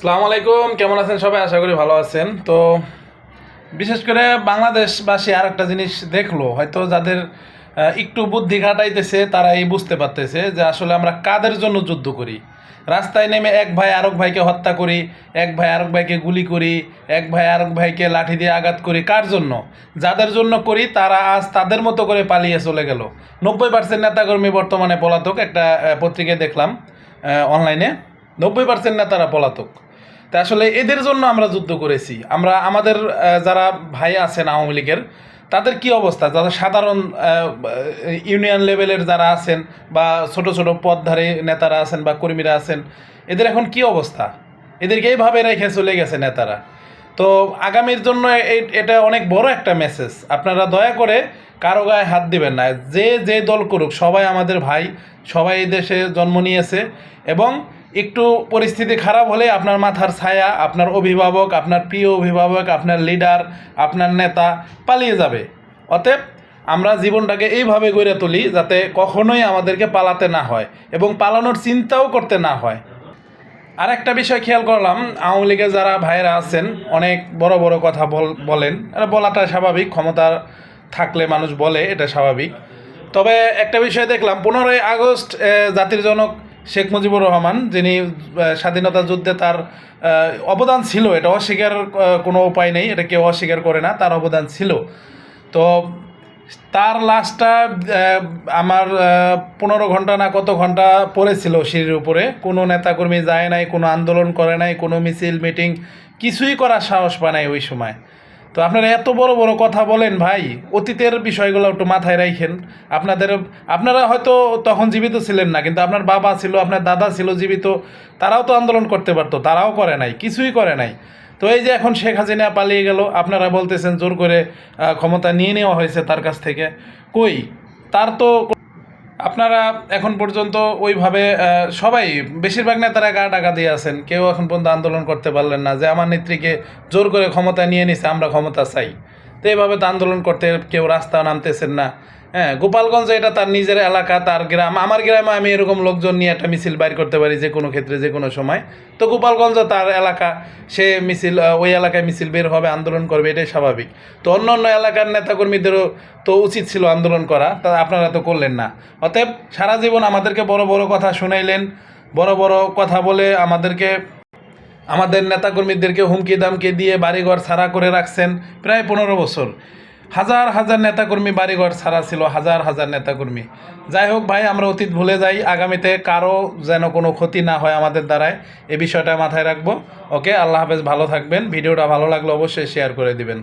সালাম আলাইকুম, কেমন আছেন সবাই? আশা করি ভালো আছেন। তো বিশেষ করে বাংলাদেশবাসী আর একটা জিনিস দেখল, হয়তো যাদের একটু বুদ্ধি খাটাইতেছে তারা এই বুঝতে পারতেছে যে আসলে আমরা কাদের জন্য যুদ্ধ করি। রাস্তায় নেমে এক ভাই আরেক ভাইকে হত্যা করি, এক ভাই আরেক ভাইকে গুলি করি, এক ভাই আরেক ভাইকে লাঠি দিয়ে আঘাত করি, কার জন্য? যাদের জন্য করি, তারা আজ তাদের মতো করে পালিয়ে চলে গেল। নব্বই পার্সেন্ট নেতাকর্মী বর্তমানে পলাতক, একটা পত্রিকায় দেখলাম অনলাইনে নব্বই পার্সেন্ট নেতারা পলাতক। তা আসলে এদের জন্য আমরা যুদ্ধ করেছি। আমরা, আমাদের যারা ভাই আছেন আওয়ামী লীগের, তাদের কি অবস্থা? যারা সাধারণ ইউনিয়ন লেভেলের যারা আছেন বা ছোট ছোট পদধারী নেতারা আছেন বা কর্মীরা আছেন, এদের এখন কি অবস্থা? এদেরকে এইভাবে রেখে চলে গেছে নেতারা। তো আগামীর জন্য এটা অনেক বড় একটা মেসেজ আপনারা দয়া করে কারও গায়ে হাত দিবেন না। যে যে দল করুক, সবাই আমাদের ভাই, সবাই এই দেশে জন্ম নিয়েছে এবং একটু পরিস্থিতি খারাপ হলে আপনার মাথার ছায়া, আপনার অভিভাবক, আপনার প্রিয় অভিভাবক, আপনার লিডার আপনার নেতা পালিয়ে যাবে। অতএব আমরা জীবনটাকে এইভাবে গড়ে তুলি যাতে কখনোই আমাদেরকে পালাতে না হয় এবং পালানোর চিন্তাও করতে না হয়। আর একটা বিষয় খেয়াল করলাম, আওয়ামী লীগের যারা ভাইয়েরা আছেন, অনেক বড় বড় কথা বল- বলেন। বলাটা স্বাভাবিক ক্ষমতার থাকলে মানুষ বলে, এটা স্বাভাবিক। তবে একটা বিষয় দেখলাম, পনেরোই আগস্ট জাতির জনক শেখ মুজিবুর রহমান, যিনি স্বাধীনতা যুদ্ধে তার অবদান ছিল। এটা অস্বীকার কোনো উপায় নেই। এটা কেউ অস্বীকার করে না, তার অবদান ছিল। তো তার লাশটা আমার পনেরো ঘণ্টা না কত ঘণ্টা পড়েছিল সিঁড়ির উপরে। কোনো নেতাকর্মী যায় নাই, কোনো আন্দোলন করে নাই, কোনো মিছিল, মিটিং, কিছুই করার সাহস পায় নাই ওই সময়। তো আপনারা এত বড় বড় কথা বলেন ভাই, অতীতের বিষয়গুলো একটু মাথায় রাখেন আপনাদের, আপনারা হয়তো তখন জীবিত ছিলেন না, কিন্তু আপনার বাবা ছিল, আপনার দাদা ছিল জীবিত, তারাও তো আন্দোলন করতে পারতো, তারাও করে নাই, কিছুই করে নাই। তো এই যে এখন শেখ হাসিনা পালিয়ে গেল, আপনারা বলতেছেন জোর করে ক্ষমতা নিয়ে নেওয়া হয়েছে তার কাছ থেকে। কই? তার তো আপনারা এখন পর্যন্ত ওইভাবে সবাই বেশিরভাগ নেতারা গা টাকা দিয়ে আছেন। কেউ এখন পর্যন্ত আন্দোলন করতে পারলেন না যে আমার নেত্রীকে জোর করে ক্ষমতা নিয়ে নিছে, আমরা ক্ষমতা চাই। তো এইভাবে তো আন্দোলন করতে কেউ রাস্তা নামতেছেন না। হ্যাঁ গোপালগঞ্জ এটা তার নিজের এলাকা, তার গ্রাম। আমার গ্রামে আমি এরকম লোকজন নিয়ে একটা মিছিল বাইর করতে পারি যে কোনো ক্ষেত্রে, যে কোনো সময়। তো গোপালগঞ্জ তার এলাকা, সে মিছিল ওই এলাকায় মিছিল বের হবে, আন্দোলন করবে, এটাই স্বাভাবিক। তো অন্য অন্য এলাকার নেতাকর্মীদেরও তো উচিত ছিল আন্দোলন করা, তা আপনারা তো করলেন না। অতএব সারা জীবন আমাদেরকে বড় বড় কথা শুনাইলেন, বড় বড় কথা বলে আমাদেরকে, আমাদের নেতাকর্মীদেরকে হুমকি দামকে দিয়ে বাড়িঘর ছাড়া করে রাখছেন প্রায় পনেরো বছর। হাজার হাজার নেতাকর্মী বাড়িঘর ছাড়া ছিল, হাজার হাজার নেতাকর্মী। যাই হোক ভাই, আমরা অতীত ভুলে যাই, আগামীতে কারও যেন কোনো ক্ষতি না হয় আমাদের দ্বারায়, এ বিষয়টা মাথায় রাখব। ওকে, আল্লাহ হাফেজ, ভালো থাকবেন। ভিডিওটা ভালো লাগলে অবশ্যই শেয়ার করে দিবেন।